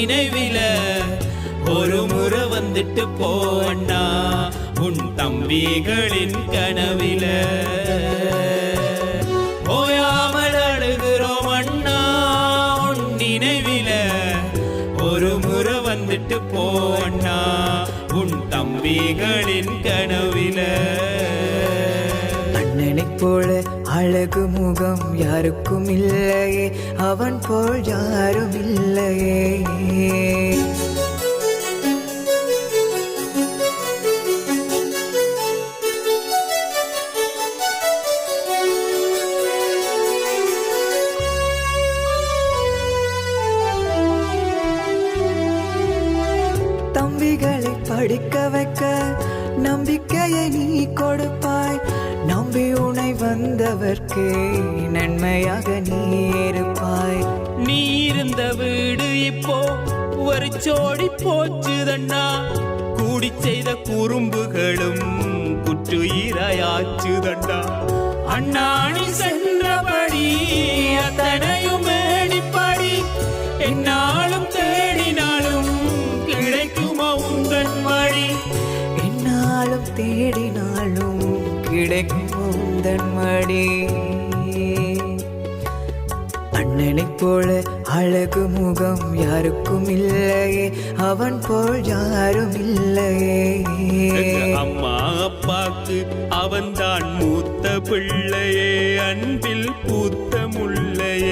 நினைவில ஒரு முறை வந்துட்டு போண்ணா உன் தம்பிகளின் கனவில. ஓயாமல் அழுகிறோம் அண்ணா. உன் நினைவில ஒரு முறை வந்துட்டு போண்ணா உன் தம்பிகளின் கனவில. அண்ணனை போல அழகு முகம் யாருக்கும் இல்லையே அவன் போல் யாரும் இல்லையே. தம்பிகளை படிக்க வைக்க நம்பிக்கையை நீ கொடுப்பாய். நம்பி உனை வந்தவர்க்கே நன்மையாக நீ இருப்பாய். நீ இருந்த வீடு இப்போ ஒரு சோடி போச்சுதண்ணா. கூடி செய்த குறும்புகளும் குற்றுயிராயாச்சுதண்ணா அண்ணாணி சென்றபடி அத்தனையும் மேடிப்படி என்னாலும் தேடினாலும் கிடைக்குமா உந்தன் வழி? என்னாலும் தேடினாலும் கிடைக்கும் உந்தன் மடி போல அழகு முகம் யாருக்கும் இல்லையே அவன் போல் யாரும் இல்லையே. அம்மா அப்பாக்கு அவன் தான் மூத்த பிள்ளையே அன்பில் பூத்த முள்ளையே